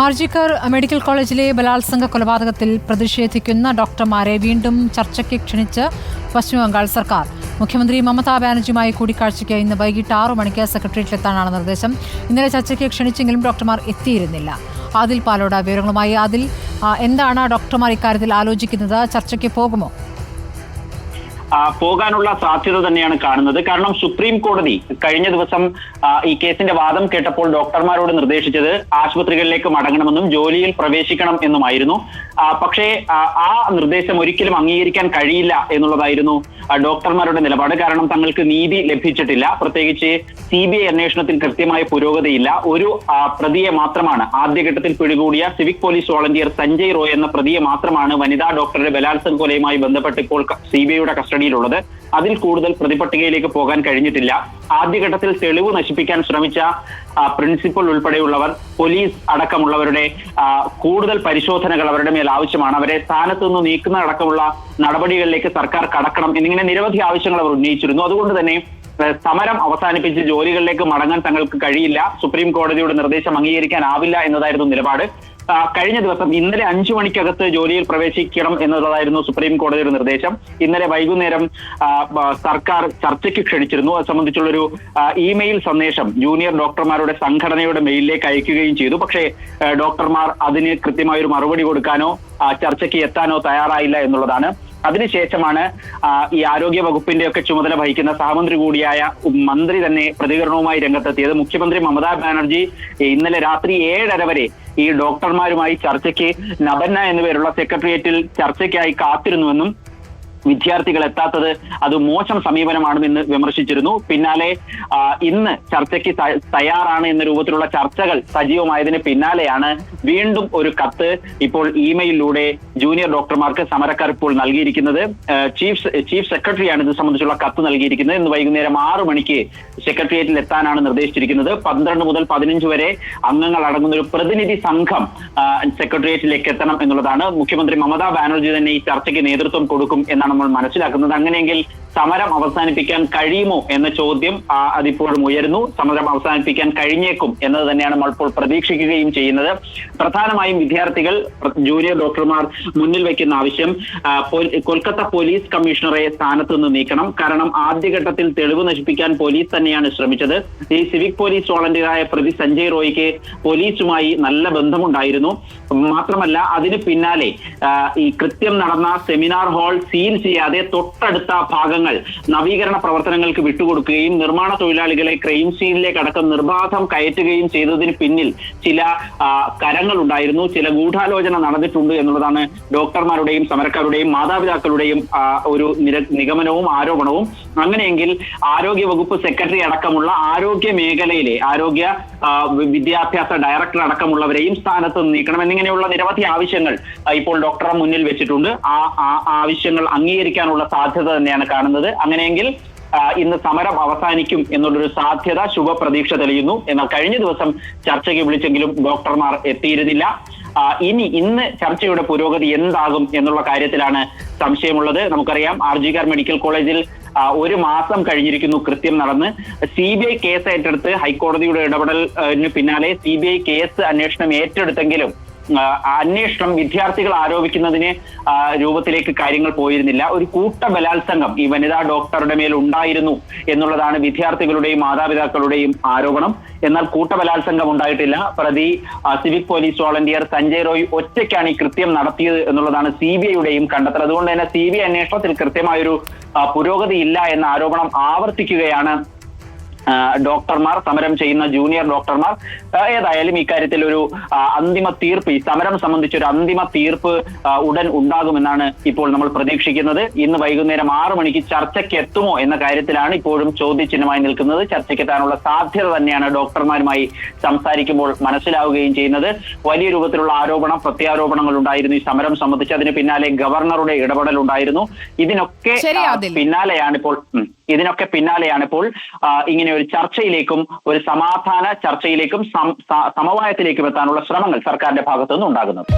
RG Kar medical കോളേജിലെ ബലാത്സംഗ കൊലപാതകത്തിൽ പ്രതിഷേധിക്കുന്ന ഡോക്ടർമാരെ വീണ്ടും ചർച്ചയ്ക്ക് ക്ഷണിച്ച് പശ്ചിമബംഗാൾ സർക്കാർ. മുഖ്യമന്ത്രി മമതാ ബാനർജിയുമായി കൂടിക്കാഴ്ചയ്ക്ക് ഇന്ന് വൈകിട്ട് ആറു മണിക്ക് സെക്രട്ടേറിയറ്റിലെത്താനാണ് നിർദ്ദേശം. ഇന്നലെ ചർച്ചയ്ക്ക് ക്ഷണിച്ചെങ്കിലും ഡോക്ടർമാർ എത്തിയിരുന്നില്ല. ആദിൽ പാലോട വിവരങ്ങളുമായി. ആ, എന്താണ് ഡോക്ടർമാർ ഇക്കാര്യത്തിൽ ആലോചിക്കുന്നത്? ചർച്ചയ്ക്ക് പോകുമോ? പോകാനുള്ള സാധ്യത തന്നെയാണ് കാണുന്നത്. കാരണം സുപ്രീം കോടതി കഴിഞ്ഞ ദിവസം ഈ കേസിന്റെ വാദം കേട്ടപ്പോൾ ഡോക്ടർമാരോട് നിർദ്ദേശിച്ചത് ആശുപത്രികളിലേക്ക് മടങ്ങണമെന്നും ജോലിയിൽ പ്രവേശിക്കണം എന്നുമായിരുന്നു. പക്ഷേ ആ, നിർദ്ദേശം ഒരിക്കലും അംഗീകരിക്കാൻ കഴിയില്ല എന്നുള്ളതായിരുന്നു ഡോക്ടർമാരുടെ നിലപാട്. കാരണം തങ്ങൾക്ക് നീതി ലഭിച്ചിട്ടില്ല. പ്രത്യേകിച്ച് സി ബി ഐ അന്വേഷണത്തിൽ കൃത്യമായ പുരോഗതിയില്ല. ഒരു പ്രതിയെ മാത്രമാണ് ആദ്യഘട്ടത്തിൽ പിടികൂടിയ civic police volunteer Sanjay Roy എന്ന പ്രതിയെ മാത്രമാണ് വനിതാ ഡോക്ടറുടെ ബലാത്സംഗ കൊലയുമായി ബന്ധപ്പെട്ട് ഇപ്പോൾ സി ബി ഐയുടെ കസ്റ്റഡിയിലുള്ളത് അതിൽ കൂടുതൽ പ്രതിപട്ടികയിലേക്ക് പോകാൻ കഴിഞ്ഞിട്ടില്ല. ആദ്യഘട്ടത്തിൽ തെളിവ് നശിപ്പിക്കാൻ ശ്രമിച്ച പ്രിൻസിപ്പൽ ഉൾപ്പെടെയുള്ളവർ പോലീസ് അടക്കമുള്ളവരുടെ കൂടുതൽ പരിശോധനകൾ അവരുടെ മേൽ ആവശ്യമാണ്. അവരെ സ്ഥാനത്തു നിന്ന് നീക്കുന്ന അടക്കമുള്ള നടപടികളിലേക്ക് സർക്കാർ കടക്കണം എന്നിങ്ങനെ നിരവധി ആവശ്യങ്ങൾ അവർ ഉന്നയിച്ചിരുന്നു. അതുകൊണ്ട് തന്നെ സമരം അവസാനിപ്പിച്ച് ജോലികളിലേക്ക് മടങ്ങാൻ തങ്ങൾക്ക് കഴിയില്ല. സുപ്രീം കോടതിയുടെ നിർദ്ദേശം അംഗീകരിക്കാനാവില്ല എന്നതായിരുന്നു നിലപാട്. കഴിഞ്ഞ ദിവസം ഇന്നലെ അഞ്ചു മണിക്കകത്ത് ജോലിയിൽ പ്രവേശിക്കണം എന്നുള്ളതായിരുന്നു സുപ്രീം കോടതിയുടെ നിർദ്ദേശം. ഇന്നലെ വൈകുന്നേരം സർക്കാർ ചർച്ചയ്ക്ക് ക്ഷണിച്ചിരുന്നു. അത് സംബന്ധിച്ചുള്ളൊരു ഇമെയിൽ സന്ദേശം ജൂനിയർ ഡോക്ടർമാരുടെ സംഘടനയുടെ മെയിലിലേക്ക് അയക്കുകയും ചെയ്തു. പക്ഷേ ഡോക്ടർമാർ അതിന് കൃത്യമായൊരു മറുപടി കൊടുക്കാനോ ചർച്ചയ്ക്ക് എത്താനോ തയ്യാറായില്ല എന്നുള്ളതാണ്. അതിനുശേഷമാണ് ഈ ആരോഗ്യ വകുപ്പിന്റെ ഒക്കെ ചുമതല വഹിക്കുന്ന സഹമന്ത്രി കൂടിയായ മന്ത്രി തന്നെ പ്രതികരണവുമായി രംഗത്തെത്തിയത്. മുഖ്യമന്ത്രി മമതാ ബാനർജി ഇന്നലെ രാത്രി ഏഴര വരെ ഈ ഡോക്ടർമാരുമായി ചർച്ചയ്ക്ക് നബന്ന എന്നുപേരുള്ള സെക്രട്ടേറിയറ്റിൽ ചർച്ചയ്ക്കായി കാത്തിരുന്നുവെന്നും വിദ്യാർത്ഥികൾ എത്താത്തത് അത് മോശം സമീപനമാണെന്ന് വിമർശിച്ചിരുന്നു. പിന്നാലെ ഇന്ന് ചർച്ചയ്ക്ക് തയ്യാറാണ് എന്ന രൂപത്തിലുള്ള ചർച്ചകൾ സജീവമായതിന് പിന്നാലെയാണ് വീണ്ടും ഒരു കത്ത് ഇപ്പോൾ ഇമെയിലിലൂടെ ജൂനിയർ ഡോക്ടർമാർക്ക് സമരക്കാർ ഇപ്പോൾ നൽകിയിരിക്കുന്നത്. ചീഫ് ചീഫ് സെക്രട്ടറിയാണ് ഇത് സംബന്ധിച്ചുള്ള കത്ത് നൽകിയിരിക്കുന്നത്. ഇന്ന് വൈകുന്നേരം ആറു മണിക്ക് സെക്രട്ടേറിയറ്റിൽ എത്താനാണ് നിർദ്ദേശിച്ചിരിക്കുന്നത്. പന്ത്രണ്ട് മുതൽ പതിനഞ്ച് വരെ അംഗങ്ങൾ അടങ്ങുന്ന ഒരു പ്രതിനിധി സംഘം സെക്രട്ടേറിയറ്റിലേക്ക് എത്തണം എന്നുള്ളതാണ്. മുഖ്യമന്ത്രി മമതാ ബാനർജി തന്നെ ഈ ചർച്ചയ്ക്ക് നേതൃത്വം കൊടുക്കും എന്നാണ് നമ്മൾ മനസ്സിലാക്കുന്നത്. അങ്ങനെയെങ്കിൽ സമരം അവസാനിപ്പിക്കാൻ കഴിയുമോ എന്ന ചോദ്യം അതിപ്പോഴും ഉയരുന്നു. സമരം അവസാനിപ്പിക്കാൻ കഴിഞ്ഞേക്കും എന്നത് തന്നെയാണ് നമ്മൾ ഇപ്പോൾ പ്രതീക്ഷിക്കുകയും ചെയ്യുന്നത്. പ്രധാനമായും വിദ്യാർത്ഥികൾ ജൂനിയർ ഡോക്ടർമാർ മുന്നിൽ വയ്ക്കുന്ന ആവശ്യം കൊൽക്കത്ത പോലീസ് കമ്മീഷണറെ സ്ഥാനത്തു നിന്ന് നീക്കണം. കാരണം ആദ്യഘട്ടത്തിൽ തെളിവ് നശിപ്പിക്കാൻ പോലീസ് തന്നെയാണ് ശ്രമിച്ചത്. ഈ സിവിക് പോലീസ് വോളണ്ടിയറായ പ്രതി സഞ്ജയ് റോയ്ക്ക് പോലീസുമായി നല്ല ബന്ധമുണ്ടായിരുന്നു. മാത്രമല്ല അതിന് പിന്നാലെ ഈ കൃത്യം നടന്ന സെമിനാർ ഹാൾ സീൽ ചെയ്യാതെ തൊട്ടടുത്ത ഭാഗങ്ങൾ നവീകരണ പ്രവർത്തനങ്ങൾക്ക് വിട്ടുകൊടുക്കുകയും നിർമ്മാണ തൊഴിലാളികളെ ക്രൈം സീനിലേക്ക് അടക്കം നിർബാധം കയറ്റുകയും ചെയ്തതിന് പിന്നിൽ ചില കരങ്ങൾ ഉണ്ടായിരുന്നു ചില ഗൂഢാലോചന നടന്നിട്ടുണ്ട് എന്നുള്ളതാണ് ഡോക്ടർമാരുടെയും സമരക്കാരുടെയും മാതാപിതാക്കളുടെയും ഒരു നിഗമനവും ആരോപണവും. അങ്ങനെയെങ്കിൽ ആരോഗ്യ വകുപ്പ് സെക്രട്ടറി അടക്കമുള്ള ആരോഗ്യ മേഖലയിലെ ആരോഗ്യ വിദ്യാഭ്യാസ ഡയറക്ടർ അടക്കമുള്ളവരെയും സ്ഥാനത്ത് നീക്കണം എന്നിങ്ങനെയുള്ള നിരവധി ആവശ്യങ്ങൾ ഇപ്പോൾ ഡോക്ടറെ മുന്നിൽ വെച്ചിട്ടുണ്ട്. ആ ആവശ്യങ്ങൾ അംഗീകരിക്കാനുള്ള സാധ്യത തന്നെയാണ് കാണുന്നത്. അങ്ങനെയെങ്കിൽ ഇന്ന് സമരം അവസാനിക്കും എന്നുള്ളൊരു സാധ്യത ശുഭപ്രതീക്ഷ തെളിയുന്നു. എന്നാൽ കഴിഞ്ഞ ദിവസം ചർച്ചയ്ക്ക് വിളിച്ചെങ്കിലും ഡോക്ടർമാർ എത്തിയിരുന്നില്ല. ഇനി ഇന്ന് ചർച്ചയുടെ പുരോഗതി എന്താകും എന്നുള്ള കാര്യത്തിലാണ് സംശയമുള്ളത്. നമുക്കറിയാം ആർ ജി കാർ മെഡിക്കൽ കോളേജിൽ ഒരു മാസം കഴിഞ്ഞിരിക്കുന്നു കൃത്യം നടന്ന്. സി ബി ഐ കേസ് ഏറ്റെടുത്ത് ഹൈക്കോടതിയുടെ ഇടപെടലിന് പിന്നാലെ സി ബി ഐ കേസ് അന്വേഷണം ഏറ്റെടുത്തെങ്കിലും അന്വേഷണം വിദ്യാർത്ഥികൾ ആരോപിക്കുന്നതിന് രൂപത്തിലേക്ക് കാര്യങ്ങൾ പോയിരുന്നില്ല. ഒരു കൂട്ട ബലാത്സംഗം ഈ വനിതാ ഡോക്ടറുടെ മേൽ ഉണ്ടായിരുന്നു എന്നുള്ളതാണ് വിദ്യാർത്ഥികളുടെയും മാതാപിതാക്കളുടെയും ആരോപണം. എന്നാൽ കൂട്ട ബലാത്സംഗം ഉണ്ടായിട്ടില്ല. പ്രതി civic police volunteer Sanjay Roy ഒറ്റയ്ക്കാണ് ഈ കൃത്യം നടത്തിയത് എന്നുള്ളതാണ് സി ബി ഐയുടെയും കണ്ടെത്തൽ. അതുകൊണ്ട് തന്നെ സി ബി ഐ അന്വേഷണത്തിൽ കൃത്യമായൊരു പുരോഗതി ഇല്ല എന്ന ആരോപണം ആവർത്തിക്കുകയാണ് ഡോക്ടർമാർ സമരം ചെയ്യുന്ന ജൂനിയർ ഡോക്ടർമാർ ഏതായാലും ഇക്കാര്യത്തിൽ ഒരു അന്തിമ തീർപ്പ് ഈ സമരം സംബന്ധിച്ച് ഒരു അന്തിമ തീർപ്പ് ഉടൻ ഉണ്ടാകുമെന്നാണ് ഇപ്പോൾ നമ്മൾ പ്രതീക്ഷിക്കുന്നത്. ഇന്ന് വൈകുന്നേരം ആറു മണിക്ക് ചർച്ചയ്ക്ക് എത്തുമോ എന്ന കാര്യത്തിലാണ് ഇപ്പോഴും ചോദ്യചിഹ്നമായി നിൽക്കുന്നത്. ചർച്ചയ്ക്ക് എത്താനുള്ള സാധ്യത തന്നെയാണ് ഡോക്ടർമാരുമായി സംസാരിക്കുമ്പോൾ മനസ്സിലാവുകയും ചെയ്യുന്നത്. വലിയ രൂപത്തിലുള്ള ആരോപണം പ്രത്യാരോപണങ്ങൾ ഉണ്ടായിരുന്നു ഈ സമരം സംബന്ധിച്ച്. അതിന് പിന്നാലെ ഗവർണറുടെ ഇടപെടൽ ഉണ്ടായിരുന്നു. ഇതിനൊക്കെ പിന്നാലെയാണ് ഇപ്പോൾ ഇതിനൊക്കെ പിന്നാലെയാണ് ഇപ്പോൾ ഇങ്ങനെ ഒരു ചർച്ചയിലേക്കും ഒരു സമാധാന ചർച്ചയിലേക്കും സമവായത്തിലേക്കും എത്താനുള്ള ശ്രമങ്ങൾ സർക്കാരിന്റെ ഭാഗത്തു നിന്നുണ്ടാകുന്നത്